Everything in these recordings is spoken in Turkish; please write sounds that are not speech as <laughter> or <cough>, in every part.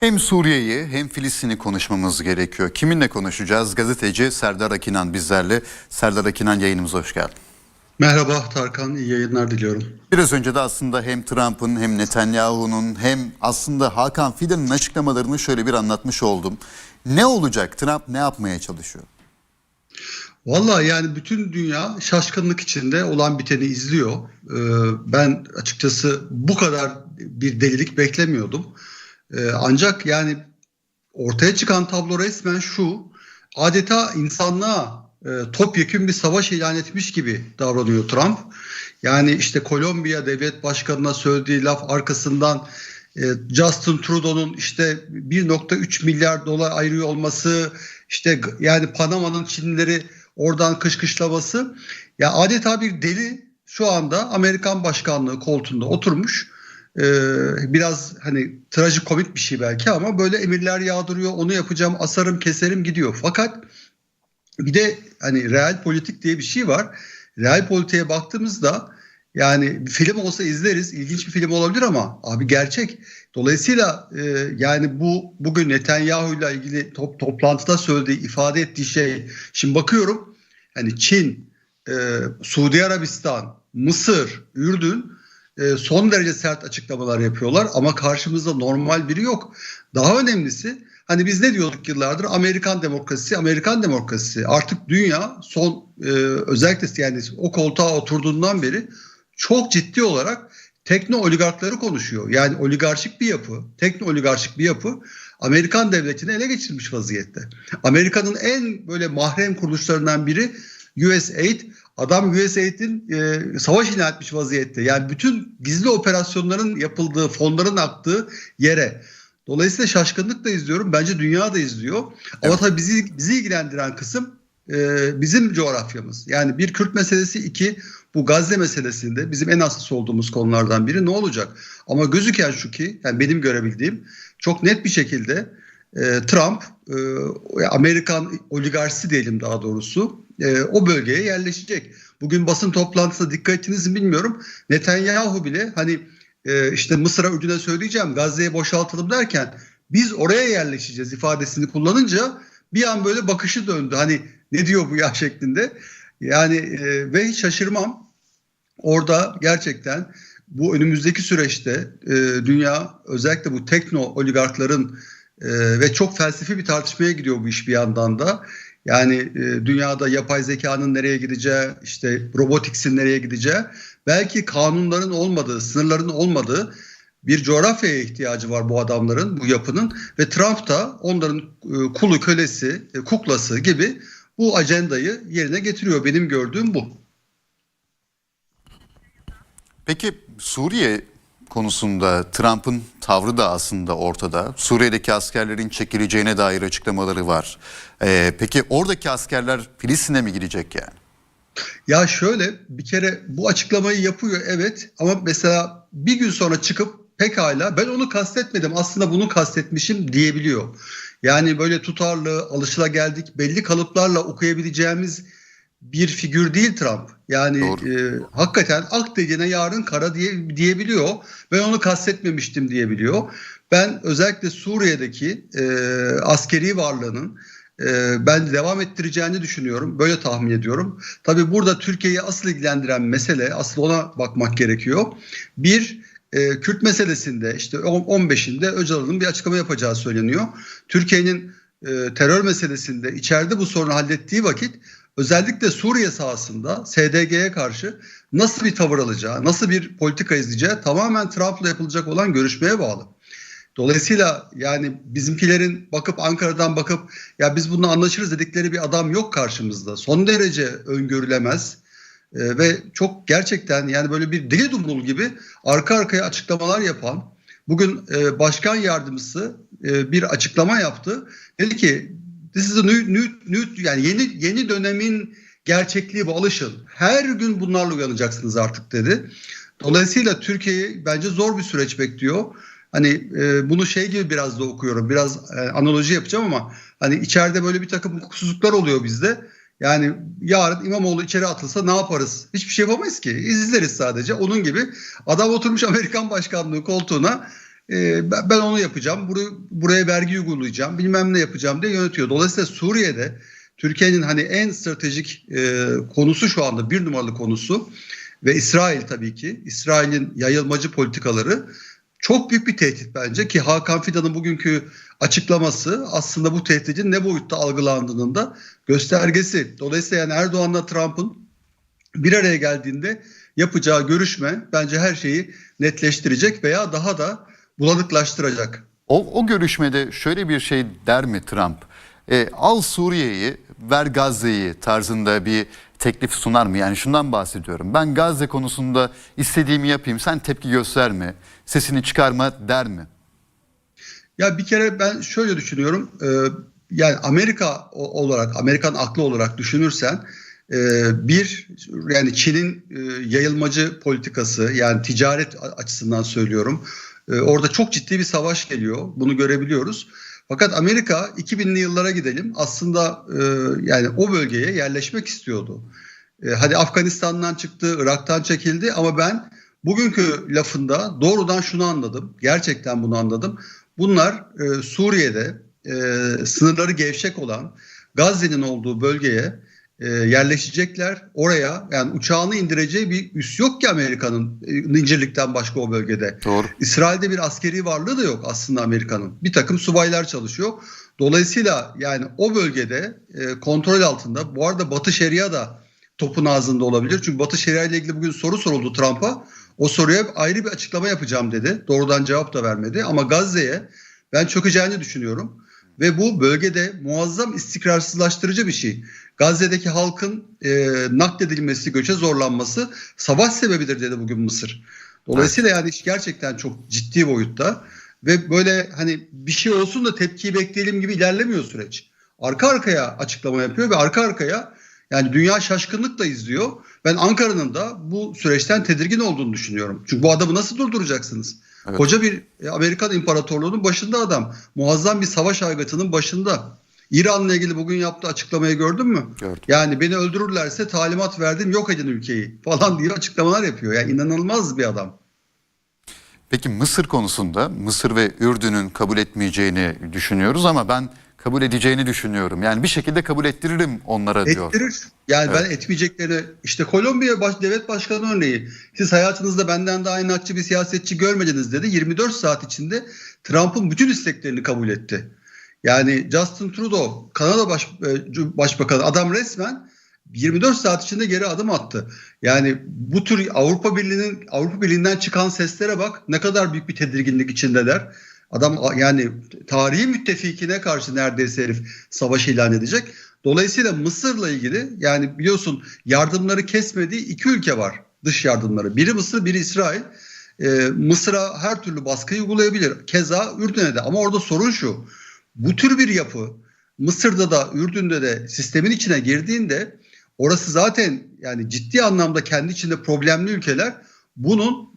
Hem Suriye'yi hem Filistin'i konuşmamız gerekiyor. Kiminle konuşacağız? Gazeteci Serdar Akinan bizlerle. Serdar Akinan yayınımıza hoş geldin. Merhaba Tarkan, iyi yayınlar diliyorum. Biraz önce de aslında hem Trump'ın hem Netanyahu'nun hem aslında Hakan Fidan'ın açıklamalarını şöyle bir anlatmış oldum. Ne olacak? Trump ne yapmaya çalışıyor? Valla yani bütün dünya şaşkınlık içinde olan biteni izliyor. Ee, ben açıkçası bu kadar bir delilik beklemiyordum. Ee, ancak yani ortaya çıkan tablo resmen şu. Adeta insanlığa e, topyekun bir savaş ilan etmiş gibi davranıyor Trump. Yani işte Kolombiya devlet başkanına söylediği laf arkasından e, Justin Trudeau'nun işte 1.3 milyar dolar ayırıyor olması, işte yani Panama'nın Çinlileri oradan kışkışlaması. Ya adeta bir deli şu anda Amerikan başkanlığı koltuğunda oturmuş. Ee, biraz hani trajikomik bir şey belki ama böyle emirler yağdırıyor. Onu yapacağım, asarım, keserim gidiyor. Fakat bir de hani real politik diye bir şey var. Real politiğe baktığımızda yani bir film olsa izleriz. ilginç bir film olabilir ama abi gerçek. Dolayısıyla e, yani bu bugün Netanyahu ile ilgili top, toplantıda söylediği, ifade ettiği şey. Şimdi bakıyorum hani Çin, e, Suudi Arabistan, Mısır, Ürdün e, son derece sert açıklamalar yapıyorlar ama karşımızda normal biri yok. Daha önemlisi hani biz ne diyorduk yıllardır Amerikan demokrasisi, Amerikan demokrasisi. Artık dünya son e, özellikle yani o koltuğa oturduğundan beri çok ciddi olarak tekno oligarkları konuşuyor. Yani oligarşik bir yapı, tekno oligarşik bir yapı Amerikan devletini ele geçirmiş vaziyette. Amerika'nın en böyle mahrem kuruluşlarından biri USAID. Adam USAID'in e, savaş ilan etmiş vaziyette. Yani bütün gizli operasyonların yapıldığı, fonların aktığı yere. Dolayısıyla şaşkınlıkla izliyorum. Bence dünya da izliyor. Ama Evet. tabii bizi, bizi ilgilendiren kısım e, bizim coğrafyamız. Yani bir Kürt meselesi, iki bu Gazze meselesinde bizim en hassas olduğumuz konulardan biri ne olacak? Ama gözüken şu ki, yani benim görebildiğim çok net bir şekilde e, Trump, e, Amerikan oligarşisi diyelim daha doğrusu, e, o bölgeye yerleşecek. Bugün basın toplantısında dikkat ettiniz mi bilmiyorum. Netanyahu bile hani e, işte Mısır'a Ürdün'e söyleyeceğim Gazze'ye boşaltalım derken biz oraya yerleşeceğiz ifadesini kullanınca bir an böyle bakışı döndü. Hani ne diyor bu ya <laughs> şeklinde. Yani e, ve hiç şaşırmam. Orada gerçekten bu önümüzdeki süreçte e, dünya özellikle bu tekno oligarkların e, ve çok felsefi bir tartışmaya gidiyor bu iş bir yandan da. Yani e, dünyada yapay zekanın nereye gideceği, işte robotiksin nereye gideceği, belki kanunların olmadığı, sınırların olmadığı bir coğrafyaya ihtiyacı var bu adamların, bu yapının ve Trump da onların e, kulu, kölesi, e, kuklası gibi bu ajandayı yerine getiriyor. Benim gördüğüm bu. Peki Suriye konusunda Trump'ın tavrı da aslında ortada. Suriye'deki askerlerin çekileceğine dair açıklamaları var. Ee, peki oradaki askerler Filistin'e mi gidecek yani? Ya şöyle bir kere bu açıklamayı yapıyor evet ama mesela bir gün sonra çıkıp pekala ben onu kastetmedim aslında bunu kastetmişim diyebiliyor. Yani böyle tutarlı alışılageldik belli kalıplarla okuyabileceğimiz bir figür değil Trump. Yani Doğru. e, hakikaten ak dediğine yarın kara diye diyebiliyor. Ben onu kastetmemiştim diyebiliyor. Ben özellikle Suriye'deki e, askeri varlığının e, ben devam ettireceğini düşünüyorum. Böyle tahmin ediyorum. Tabii burada Türkiye'yi asıl ilgilendiren mesele, asıl ona bakmak gerekiyor. Bir, e, Kürt meselesinde işte on- 15'inde Öcalan'ın bir açıklama yapacağı söyleniyor. Türkiye'nin e, terör meselesinde içeride bu sorunu hallettiği vakit özellikle Suriye sahasında SDG'ye karşı nasıl bir tavır alacağı, nasıl bir politika izleyeceği tamamen Trump'la yapılacak olan görüşmeye bağlı. Dolayısıyla yani bizimkilerin bakıp Ankara'dan bakıp ya biz bununla anlaşırız dedikleri bir adam yok karşımızda. Son derece öngörülemez Ee, ve çok gerçekten yani böyle bir deli dumrul gibi arka arkaya açıklamalar yapan bugün e, başkan yardımcısı e, bir açıklama yaptı. Dedi ki this is a new, new, new yani yeni yeni dönemin gerçekliği bu alışın. Her gün bunlarla uyanacaksınız artık dedi. Dolayısıyla Türkiye'yi bence zor bir süreç bekliyor. Hani e, bunu şey gibi biraz da okuyorum. Biraz e, analoji yapacağım ama hani içeride böyle bir takım hukuksuzluklar oluyor bizde. Yani yarın İmamoğlu içeri atılsa ne yaparız? Hiçbir şey yapamayız ki. İzleriz sadece. Onun gibi adam oturmuş Amerikan başkanlığı koltuğuna e, ben onu yapacağım, buraya, buraya vergi uygulayacağım, bilmem ne yapacağım diye yönetiyor. Dolayısıyla Suriye'de Türkiye'nin hani en stratejik e, konusu şu anda bir numaralı konusu ve İsrail tabii ki. İsrail'in yayılmacı politikaları çok büyük bir tehdit bence ki Hakan Fidan'ın bugünkü açıklaması aslında bu tehditin ne boyutta algılandığının da göstergesi. Dolayısıyla yani Erdoğan'la Trump'ın bir araya geldiğinde yapacağı görüşme bence her şeyi netleştirecek veya daha da bulanıklaştıracak. O, o görüşmede şöyle bir şey der mi Trump? E, al Suriye'yi, ver Gazze'yi tarzında bir teklif sunar mı? Yani şundan bahsediyorum. Ben Gazze konusunda istediğimi yapayım, sen tepki gösterme, sesini çıkarma der mi? Ya bir kere ben şöyle düşünüyorum. e, yani Amerika olarak, Amerikan aklı olarak düşünürsen e, bir yani Çin'in e, yayılmacı politikası yani ticaret açısından söylüyorum. E, orada çok ciddi bir savaş geliyor. Bunu görebiliyoruz. Fakat Amerika 2000'li yıllara gidelim. Aslında e, yani o bölgeye yerleşmek istiyordu. E, hadi Afganistan'dan çıktı, Irak'tan çekildi ama ben bugünkü lafında doğrudan şunu anladım. Gerçekten bunu anladım. Bunlar e, Suriye'de sınırları gevşek olan Gazze'nin olduğu bölgeye e, yerleşecekler. Oraya yani uçağını indireceği bir üs yok ki Amerika'nın e, incirlikten başka o bölgede. Doğru. İsrail'de bir askeri varlığı da yok aslında Amerika'nın. Bir takım subaylar çalışıyor. Dolayısıyla yani o bölgede e, kontrol altında. Bu arada Batı Şeria da topun ağzında olabilir. Çünkü Batı Şeria ile ilgili bugün soru soruldu Trump'a. O soruya ayrı bir açıklama yapacağım dedi. Doğrudan cevap da vermedi. Ama Gazze'ye ben çökeceğini düşünüyorum. Ve bu bölgede muazzam istikrarsızlaştırıcı bir şey. Gazze'deki halkın e, nakledilmesi, göçe zorlanması savaş sebebidir dedi bugün Mısır. Dolayısıyla yani iş gerçekten çok ciddi boyutta ve böyle hani bir şey olsun da tepkiyi bekleyelim gibi ilerlemiyor süreç. Arka arkaya açıklama yapıyor ve arka arkaya yani dünya şaşkınlıkla izliyor. Ben Ankara'nın da bu süreçten tedirgin olduğunu düşünüyorum. Çünkü bu adamı nasıl durduracaksınız? Evet. Koca bir Amerikan İmparatorluğu'nun başında adam. Muazzam bir savaş aygıtının başında. İran'la ilgili bugün yaptığı açıklamayı gördün mü? Gördüm. Yani beni öldürürlerse talimat verdim yok edin ülkeyi falan diye açıklamalar yapıyor. Yani inanılmaz bir adam. Peki Mısır konusunda Mısır ve Ürdün'ün kabul etmeyeceğini düşünüyoruz ama ben kabul edeceğini düşünüyorum. Yani bir şekilde kabul ettiririm onlara diyor. Ettirir. Yani Evet. ben etmeyeceklerini işte Kolombiya baş, devlet başkanı örneği. Siz hayatınızda benden daha inatçı bir siyasetçi görmediniz dedi. 24 saat içinde Trump'ın bütün isteklerini kabul etti. Yani Justin Trudeau Kanada baş, e, başbakanı adam resmen 24 saat içinde geri adım attı. Yani bu tür Avrupa Birliği'nin Avrupa Birliği'nden çıkan seslere bak ne kadar büyük bir tedirginlik içindeler. Adam yani tarihi müttefikine karşı neredeyse herif savaş ilan edecek. Dolayısıyla Mısır'la ilgili yani biliyorsun yardımları kesmediği iki ülke var dış yardımları. Biri Mısır, biri İsrail. Ee, Mısır'a her türlü baskıyı uygulayabilir. Keza Ürdün'e de ama orada sorun şu. Bu tür bir yapı Mısır'da da Ürdün'de de sistemin içine girdiğinde orası zaten yani ciddi anlamda kendi içinde problemli ülkeler bunun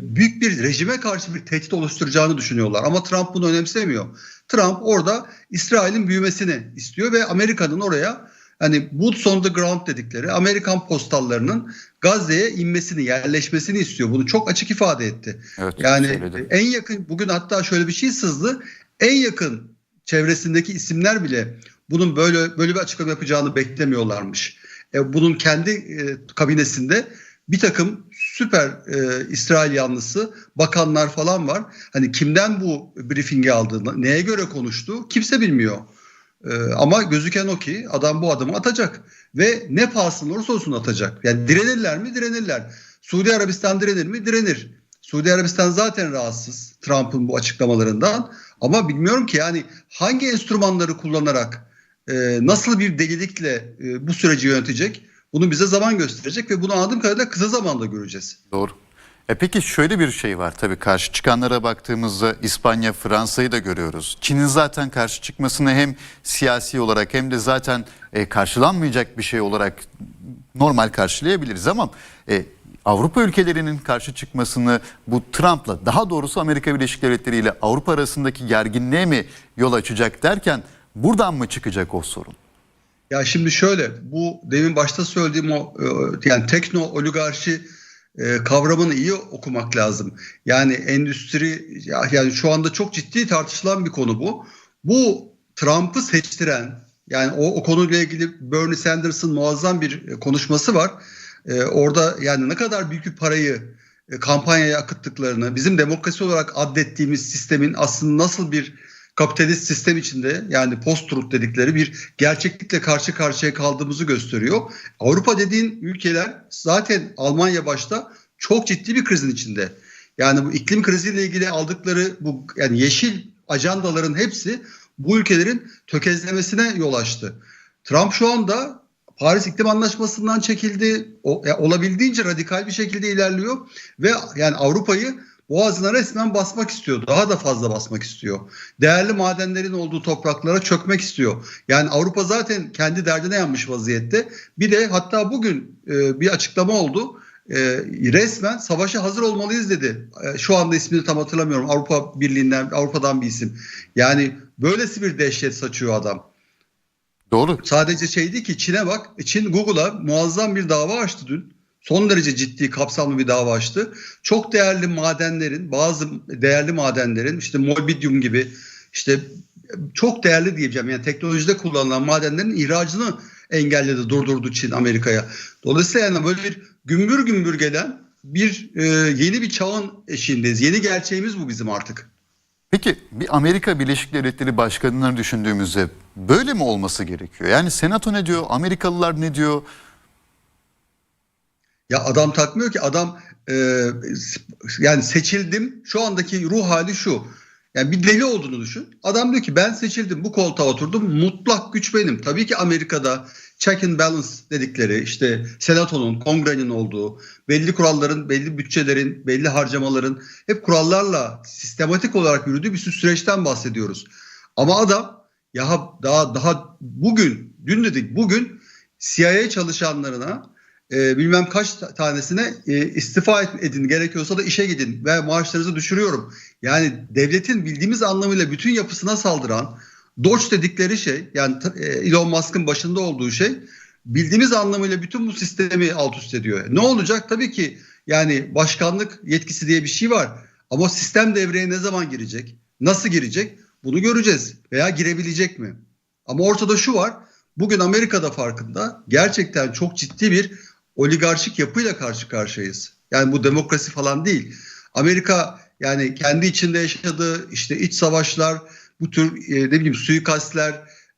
büyük bir rejime karşı bir tehdit oluşturacağını düşünüyorlar. Ama Trump bunu önemsemiyor. Trump orada İsrail'in büyümesini istiyor ve Amerika'nın oraya hani boots on the ground dedikleri Amerikan postallarının Gazze'ye inmesini, yerleşmesini istiyor. Bunu çok açık ifade etti. Evet, Yani söyledi. en yakın bugün hatta şöyle bir şey sızdı. En yakın çevresindeki isimler bile bunun böyle böyle bir açıklama yapacağını beklemiyorlarmış. E, bunun kendi e, kabinesinde bir takım süper e, İsrail yanlısı bakanlar falan var. Hani kimden bu briefingi aldığını, neye göre konuştu kimse bilmiyor. E, ama gözüken o ki adam bu adımı atacak ve ne pahasına olursa olsun atacak. Yani direnirler mi? Direnirler. Suudi Arabistan direnir mi? Direnir. Suudi Arabistan zaten rahatsız Trump'ın bu açıklamalarından. Ama bilmiyorum ki yani hangi enstrümanları kullanarak e, nasıl bir delilikle e, bu süreci yönetecek? Bunu bize zaman gösterecek ve bunu anladığım kadarıyla kısa zamanda göreceğiz. Doğru. E peki şöyle bir şey var tabii karşı çıkanlara baktığımızda İspanya, Fransa'yı da görüyoruz. Çin'in zaten karşı çıkmasını hem siyasi olarak hem de zaten e, karşılanmayacak bir şey olarak normal karşılayabiliriz ama e, Avrupa ülkelerinin karşı çıkmasını bu Trump'la daha doğrusu Amerika Birleşik Devletleri ile Avrupa arasındaki gerginliğe mi yol açacak derken buradan mı çıkacak o sorun? Ya şimdi şöyle bu demin başta söylediğim o e, yani tekno oligarşi e, kavramını iyi okumak lazım. Yani endüstri ya- yani şu anda çok ciddi tartışılan bir konu bu. Bu Trump'ı seçtiren yani o, o konuyla ilgili Bernie Sanders'ın muazzam bir e, konuşması var. E, orada yani ne kadar büyük bir parayı e, kampanyaya akıttıklarını, bizim demokrasi olarak addettiğimiz sistemin aslında nasıl bir kapitalist sistem içinde yani post-truth dedikleri bir gerçeklikle karşı karşıya kaldığımızı gösteriyor. Avrupa dediğin ülkeler zaten Almanya başta çok ciddi bir krizin içinde. Yani bu iklim kriziyle ilgili aldıkları bu yani yeşil ajandaların hepsi bu ülkelerin tökezlemesine yol açtı. Trump şu anda Paris İklim Anlaşması'ndan çekildi. O, ya olabildiğince radikal bir şekilde ilerliyor ve yani Avrupa'yı boğazına resmen basmak istiyor. Daha da fazla basmak istiyor. Değerli madenlerin olduğu topraklara çökmek istiyor. Yani Avrupa zaten kendi derdine yanmış vaziyette. Bir de hatta bugün e, bir açıklama oldu. E, resmen savaşa hazır olmalıyız dedi. E, şu anda ismini tam hatırlamıyorum. Avrupa Birliği'nden, Avrupa'dan bir isim. Yani böylesi bir dehşet saçıyor adam. Doğru. Sadece şey değil ki Çin'e bak. Çin Google'a muazzam bir dava açtı dün. Son derece ciddi kapsamlı bir dava açtı. Çok değerli madenlerin, bazı değerli madenlerin işte molybdium gibi işte çok değerli diyeceğim yani teknolojide kullanılan madenlerin ihracını engelledi, durdurdu Çin Amerika'ya. Dolayısıyla yani böyle bir gümbür gümbür gelen bir e, yeni bir çağın eşiğindeyiz. Yeni gerçeğimiz bu bizim artık. Peki bir Amerika Birleşik Devletleri Başkanı'nı düşündüğümüzde böyle mi olması gerekiyor? Yani Senato ne diyor, Amerikalılar ne diyor? Ya adam takmıyor ki adam e, yani seçildim şu andaki ruh hali şu. Yani bir deli olduğunu düşün. Adam diyor ki ben seçildim bu koltuğa oturdum mutlak güç benim. Tabii ki Amerika'da check and balance dedikleri işte senatonun, kongrenin olduğu belli kuralların, belli bütçelerin, belli harcamaların hep kurallarla sistematik olarak yürüdüğü bir süreçten bahsediyoruz. Ama adam ya daha daha bugün, dün dedik bugün CIA çalışanlarına e, bilmem kaç tanesine e, istifa edin gerekiyorsa da işe gidin ve maaşlarınızı düşürüyorum. Yani devletin bildiğimiz anlamıyla bütün yapısına saldıran Doge dedikleri şey yani e, Elon Musk'ın başında olduğu şey bildiğimiz anlamıyla bütün bu sistemi alt üst ediyor. Ne olacak? Tabii ki yani başkanlık yetkisi diye bir şey var. Ama sistem devreye ne zaman girecek? Nasıl girecek? Bunu göreceğiz. Veya girebilecek mi? Ama ortada şu var. Bugün Amerika'da farkında gerçekten çok ciddi bir oligarşik yapıyla karşı karşıyayız. Yani bu demokrasi falan değil. Amerika yani kendi içinde yaşadığı işte iç savaşlar, bu tür e, ne bileyim suikastler,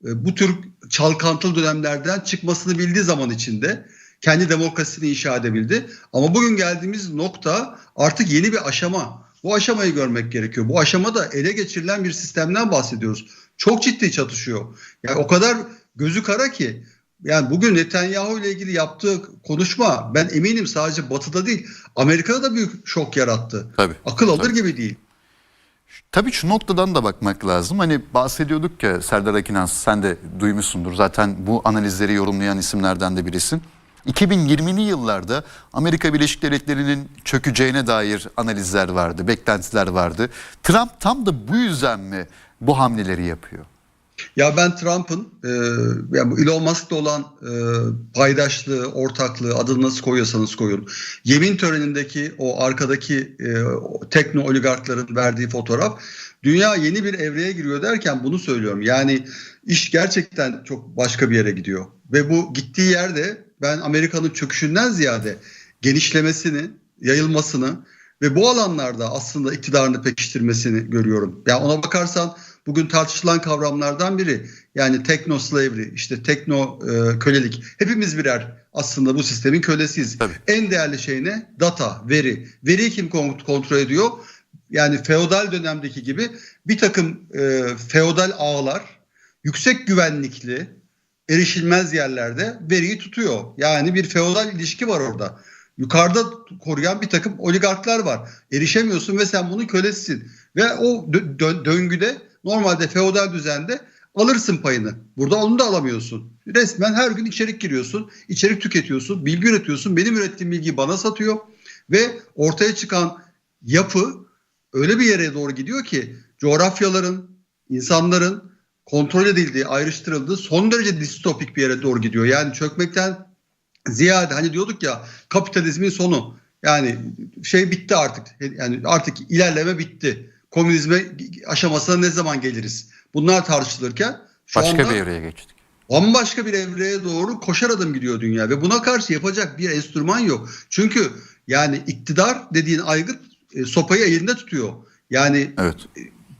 e, bu tür çalkantılı dönemlerden çıkmasını bildiği zaman içinde kendi demokrasisini inşa edebildi. Ama bugün geldiğimiz nokta artık yeni bir aşama. Bu aşamayı görmek gerekiyor. Bu aşamada ele geçirilen bir sistemden bahsediyoruz. Çok ciddi çatışıyor. Yani o kadar gözü kara ki yani bugün Netanyahu ile ilgili yaptığı konuşma ben eminim sadece Batı'da değil Amerika'da da büyük şok yarattı. Tabii. Akıl alır Tabii. gibi değil. Tabii şu noktadan da bakmak lazım. Hani bahsediyorduk ya Serdar Akinan sen de duymuşsundur. Zaten bu analizleri yorumlayan isimlerden de birisin. 2020'li yıllarda Amerika Birleşik Devletleri'nin çökeceğine dair analizler vardı, beklentiler vardı. Trump tam da bu yüzden mi bu hamleleri yapıyor? Ya ben Trump'ın e, yani Elon Musk'la olan e, paydaşlığı, ortaklığı adını nasıl koyuyorsanız koyun. Yemin törenindeki o arkadaki e, tekno oligarkların verdiği fotoğraf dünya yeni bir evreye giriyor derken bunu söylüyorum. Yani iş gerçekten çok başka bir yere gidiyor. Ve bu gittiği yerde ben Amerika'nın çöküşünden ziyade genişlemesini, yayılmasını ve bu alanlarda aslında iktidarını pekiştirmesini görüyorum. Yani ona bakarsan bugün tartışılan kavramlardan biri yani tekno slavery, işte tekno e, kölelik. Hepimiz birer aslında bu sistemin kölesiyiz. Tabii. En değerli şey ne? Data, veri. Veriyi kim kont- kontrol ediyor? Yani feodal dönemdeki gibi bir takım e, feodal ağlar yüksek güvenlikli, erişilmez yerlerde veriyi tutuyor. Yani bir feodal ilişki var orada. Yukarıda koruyan bir takım oligarklar var. Erişemiyorsun ve sen bunun kölesisin. Ve o dö- döngüde normalde feodal düzende alırsın payını. Burada onu da alamıyorsun. Resmen her gün içerik giriyorsun, içerik tüketiyorsun, bilgi üretiyorsun. Benim ürettiğim bilgiyi bana satıyor ve ortaya çıkan yapı öyle bir yere doğru gidiyor ki coğrafyaların, insanların kontrol edildiği, ayrıştırıldığı son derece distopik bir yere doğru gidiyor. Yani çökmekten ziyade hani diyorduk ya kapitalizmin sonu. Yani şey bitti artık. Yani artık ilerleme bitti. Komünizme aşamasına ne zaman geliriz? Bunlar tartışılırken şu Başka anda bir evreye geçtik. bambaşka bir evreye doğru koşar adım gidiyor dünya ve buna karşı yapacak bir enstrüman yok. Çünkü yani iktidar dediğin aygıt e, sopayı elinde tutuyor. Yani Evet.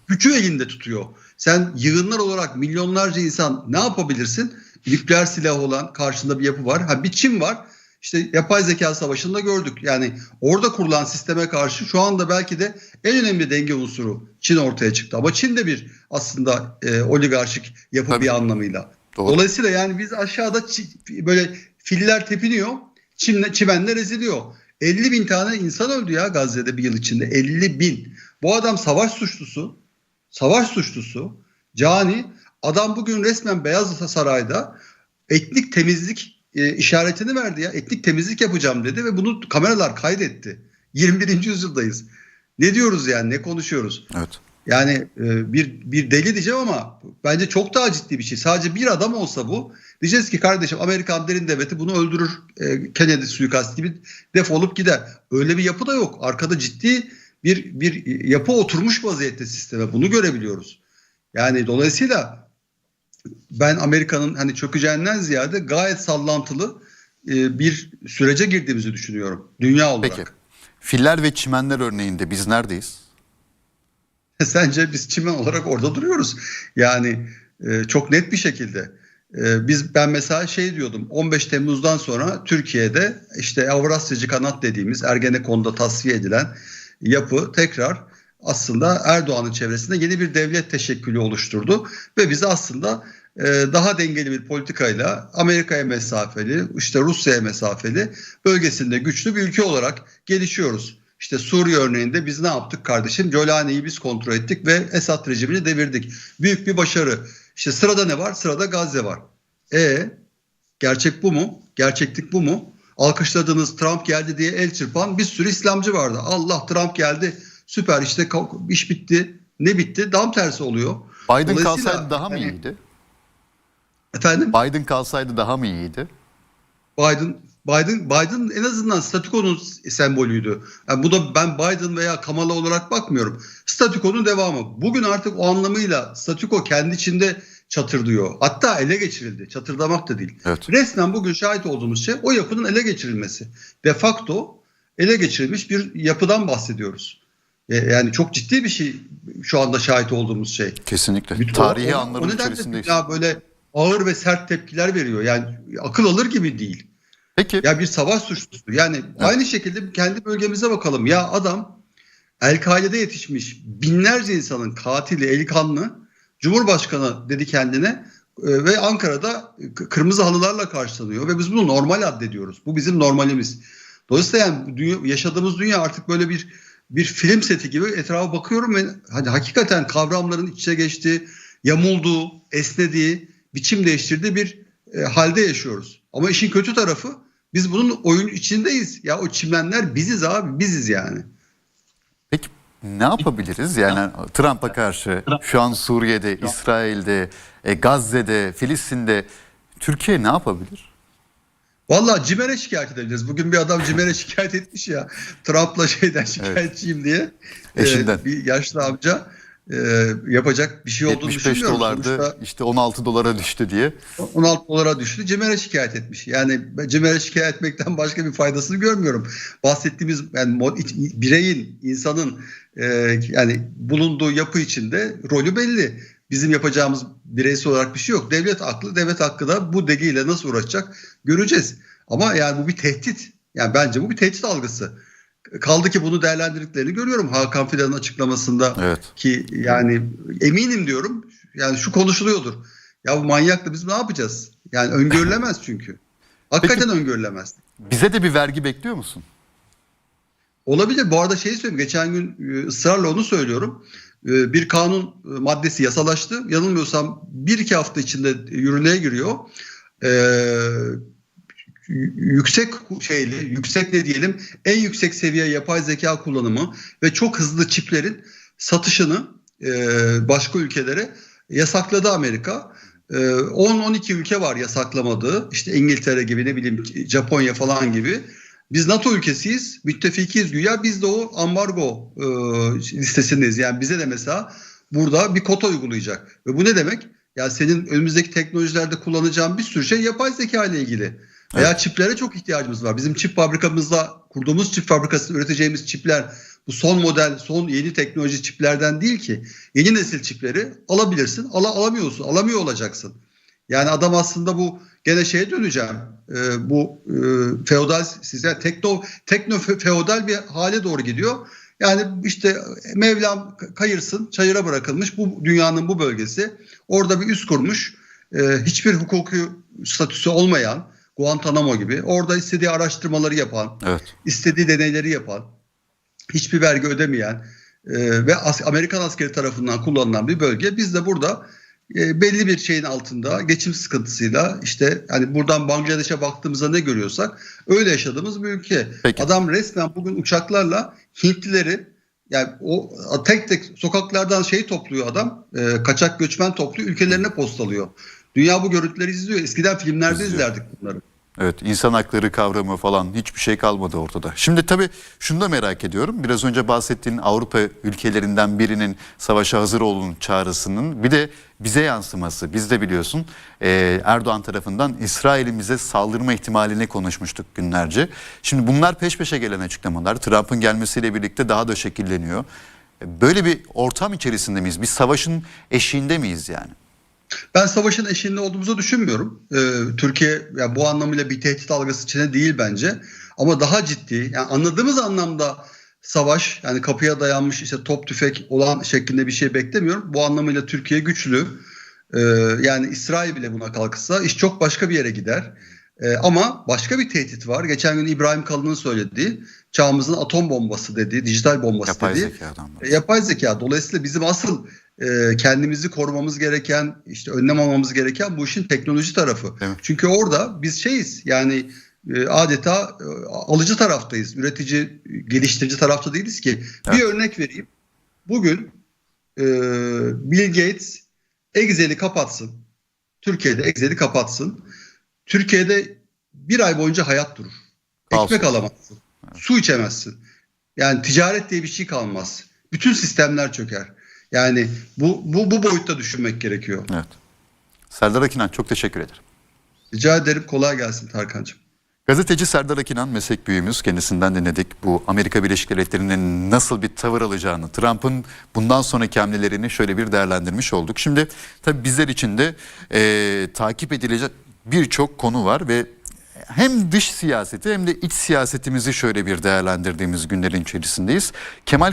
gücü elinde tutuyor. Sen yığınlar olarak milyonlarca insan ne yapabilirsin? Nükleer silah olan karşında bir yapı var. Ha bir Çin var. İşte yapay zeka savaşında gördük. Yani orada kurulan sisteme karşı şu anda belki de en önemli denge unsuru Çin ortaya çıktı. Ama Çin de bir aslında e, oligarşik yapı Tabii. bir anlamıyla. Doğru. Dolayısıyla yani biz aşağıda böyle filler tepiniyor, çimle, çimenler eziliyor. 50 bin tane insan öldü ya Gazze'de bir yıl içinde. 50 bin. Bu adam savaş suçlusu. Savaş suçlusu. Cani. Adam bugün resmen Beyaz Saray'da etnik temizlik e, işaretini verdi ya. Etnik temizlik yapacağım dedi ve bunu kameralar kaydetti. 21. yüzyıldayız. Ne diyoruz yani? Ne konuşuyoruz? Evet. Yani e, bir bir deli diyeceğim ama bence çok daha ciddi bir şey. Sadece bir adam olsa bu diyeceğiz ki kardeşim Amerikan derin devleti bunu öldürür. E, Kennedy suikast gibi defolup gider. Öyle bir yapı da yok. Arkada ciddi bir bir yapı oturmuş vaziyette sisteme. Bunu görebiliyoruz. Yani dolayısıyla ben Amerika'nın hani çökeceğinden ziyade gayet sallantılı e, bir sürece girdiğimizi düşünüyorum. Dünya olarak. Peki. Filler ve çimenler örneğinde biz neredeyiz? <laughs> Sence biz çimen olarak orada duruyoruz. Yani e, çok net bir şekilde. E, biz ben mesela şey diyordum 15 Temmuz'dan sonra Türkiye'de işte Avrasyacı kanat dediğimiz Ergenekon'da tasfiye edilen yapı tekrar aslında Erdoğan'ın çevresinde yeni bir devlet teşekkülü oluşturdu ve bizi aslında e, daha dengeli bir politikayla Amerika'ya mesafeli, işte Rusya'ya mesafeli bölgesinde güçlü bir ülke olarak gelişiyoruz. İşte Suriye örneğinde biz ne yaptık kardeşim? Jolani'yi biz kontrol ettik ve Esad rejimini devirdik. Büyük bir başarı. İşte sırada ne var? Sırada Gazze var. E gerçek bu mu? Gerçeklik bu mu? Alkışladığınız Trump geldi diye el çırpan bir sürü İslamcı vardı. Allah Trump geldi. Süper işte iş bitti. Ne bitti? Tam tersi oluyor. Biden kalsaydı daha mı Yani- iyiydi? Efendim? Biden kalsaydı daha mı iyiydi? Biden Biden Biden en azından statükonun sembolüydü. Yani bu da ben Biden veya Kamala olarak bakmıyorum. Statükonun devamı. Bugün artık o anlamıyla statüko kendi içinde çatırdıyor. Hatta ele geçirildi. Çatırdamak da değil. Evet. Resmen bugün şahit olduğumuz şey o yapının ele geçirilmesi. De facto ele geçirilmiş bir yapıdan bahsediyoruz. E, Yani çok ciddi bir şey şu anda şahit olduğumuz şey. Kesinlikle. Bütün- Tarihi o- anların o nedenle içerisindeyiz. Ya böyle ağır ve sert tepkiler veriyor. Yani akıl alır gibi değil. Peki. Ya bir savaş suçlusu. Yani aynı şekilde kendi bölgemize bakalım. Ya adam El-Kaide'de yetişmiş binlerce insanın katili, eli kanlı Cumhurbaşkanı dedi kendine e, ve Ankara'da kırmızı halılarla karşılanıyor ve biz bunu normal addediyoruz. Bu bizim normalimiz. Dolayısıyla yani yaşadığımız dünya artık böyle bir bir film seti gibi etrafa bakıyorum ve hani hakikaten kavramların iç içe geçtiği, yamulduğu, esnediği, biçim değiştirdiği bir e, halde yaşıyoruz. Ama işin kötü tarafı biz bunun oyun içindeyiz. Ya o çimenler biziz abi, biziz yani. Peki ne yapabiliriz? Yani Trump'a karşı şu an Suriye'de, İsrail'de, e, Gazze'de, Filistin'de Türkiye ne yapabilir? Vallahi CİMER'e şikayet edebiliriz. Bugün bir adam CİMER'e şikayet etmiş ya. Trump'la şeyden şikayetçiyim diye. Eşinden. Ee, bir yaşlı amca e, yapacak bir şey olduğunu 75 düşünmüyorum. dolardı Sonuçta işte 16 dolara düştü diye. 16 dolara düştü. CİMER'e şikayet etmiş. Yani CİMER'e şikayet etmekten başka bir faydasını görmüyorum. Bahsettiğimiz yani bireyin, insanın e, yani bulunduğu yapı içinde rolü belli. Bizim yapacağımız bireysel olarak bir şey yok. Devlet aklı, devlet hakkı da bu degiyle nasıl uğraşacak göreceğiz. Ama yani bu bir tehdit. Yani bence bu bir tehdit algısı. Kaldı ki bunu değerlendirdiklerini görüyorum Hakan Fidan'ın açıklamasında Evet. ki yani eminim diyorum yani şu konuşuluyordur. Ya bu manyakla biz ne yapacağız? Yani öngörülemez çünkü. Hakikaten öngörülemez. Bize de bir vergi bekliyor musun? Olabilir. Bu arada şeyi söyleyeyim. Geçen gün e, ısrarla onu söylüyorum. E, Bir kanun e, maddesi yasalaştı. Yanılmıyorsam bir iki hafta içinde yürürlüğe giriyor. Ee, yüksek şeyli, yüksek ne diyelim, en yüksek seviye yapay zeka kullanımı ve çok hızlı çiplerin satışını e, başka ülkelere yasakladı Amerika. E, 10-12 ülke var yasaklamadığı. İşte İngiltere gibi ne bileyim Japonya falan gibi. Biz NATO ülkesiyiz, müttefikiyiz güya. Biz de o ambargo e, listesindeyiz. Yani bize de mesela burada bir kota uygulayacak. Ve bu ne demek? Ya senin önümüzdeki teknolojilerde kullanacağın bir sürü şey yapay zeka ile ilgili. Veya çiplere çok ihtiyacımız var. Bizim çip fabrikamızda kurduğumuz çip fabrikasında üreteceğimiz çipler bu son model, son yeni teknoloji çiplerden değil ki. Yeni nesil çipleri alabilirsin, ala, alamıyorsun, alamıyor olacaksın. Yani adam aslında bu gene şeye döneceğim. Ee, bu e, feodal size tekno tekno fe- feodal bir hale doğru gidiyor. Yani işte Mevlam kayırsın, çayıra bırakılmış bu dünyanın bu bölgesi. Orada bir üs kurmuş. Ee, hiçbir hukuki statüsü olmayan Guantanamo gibi orada istediği araştırmaları yapan, Evet. istediği deneyleri yapan, hiçbir vergi ödemeyen e, ve as- Amerikan askeri tarafından kullanılan bir bölge. Biz de burada e, belli bir şeyin altında geçim sıkıntısıyla işte hani buradan Bangladeş'e baktığımızda ne görüyorsak öyle yaşadığımız bir ülke. Peki. Adam resmen bugün uçaklarla Hintlileri yani o tek tek sokaklardan şey topluyor adam, e, kaçak göçmen topluyor, ülkelerine postalıyor. Dünya bu görüntüleri izliyor. Eskiden filmlerde İzliyor. izlerdik bunları. Evet insan hakları kavramı falan hiçbir şey kalmadı ortada. Şimdi tabii şunu da merak ediyorum. Biraz önce bahsettiğin Avrupa ülkelerinden birinin savaşa hazır olun çağrısının bir de bize yansıması. Biz de biliyorsun e, Erdoğan tarafından İsrail'imize saldırma ihtimalini konuşmuştuk günlerce. Şimdi bunlar peş peşe gelen açıklamalar. Trump'ın gelmesiyle birlikte daha da şekilleniyor. E, Böyle bir ortam içerisinde miyiz? Biz savaşın eşiğinde miyiz yani? Ben savaşın eşiğinde olduğumuzu düşünmüyorum. Ee, Türkiye yani bu anlamıyla bir tehdit algısı içinde değil bence. Ama daha ciddi yani anladığımız anlamda savaş yani kapıya dayanmış işte top tüfek olan şeklinde bir şey beklemiyorum. Bu anlamıyla Türkiye güçlü. Ee, yani İsrail bile buna kalksa iş çok başka bir yere gider. Ee, ama başka bir tehdit var. Geçen gün İbrahim Kalın'ın söylediği çağımızın atom bombası dediği, dijital bombası Yapay dediği zekadan. e, Yapay zeka. Dolayısıyla bizim asıl e, kendimizi korumamız gereken, işte önlem almamız gereken bu işin teknoloji tarafı. Mi? Çünkü orada biz şeyiz yani e, adeta e, alıcı taraftayız. Üretici, geliştirici tarafta değiliz ki. Bir Evet. örnek vereyim. Bugün e, Bill Gates Excel'i kapatsın. Türkiye'de Excel'i kapatsın. Türkiye'de bir ay boyunca hayat durur. Kaos Ekmek alamazsın. Su içemezsin. Yani ticaret diye bir şey kalmaz. Bütün sistemler çöker. Yani bu bu bu boyutta düşünmek gerekiyor. Evet. Serdar Akinan çok teşekkür ederim. Rica ederim kolay gelsin Tarkan'cığım. Gazeteci Serdar Akinan meslek büyüğümüz kendisinden dinledik. Bu Amerika Birleşik Devletleri'nin nasıl bir tavır alacağını, Trump'ın bundan sonraki hamlelerini şöyle bir değerlendirmiş olduk. Şimdi tabii bizler için de eee, takip edilecek birçok konu var ve hem dış siyaseti hem de iç siyasetimizi şöyle bir değerlendirdiğimiz günlerin içerisindeyiz. Kemal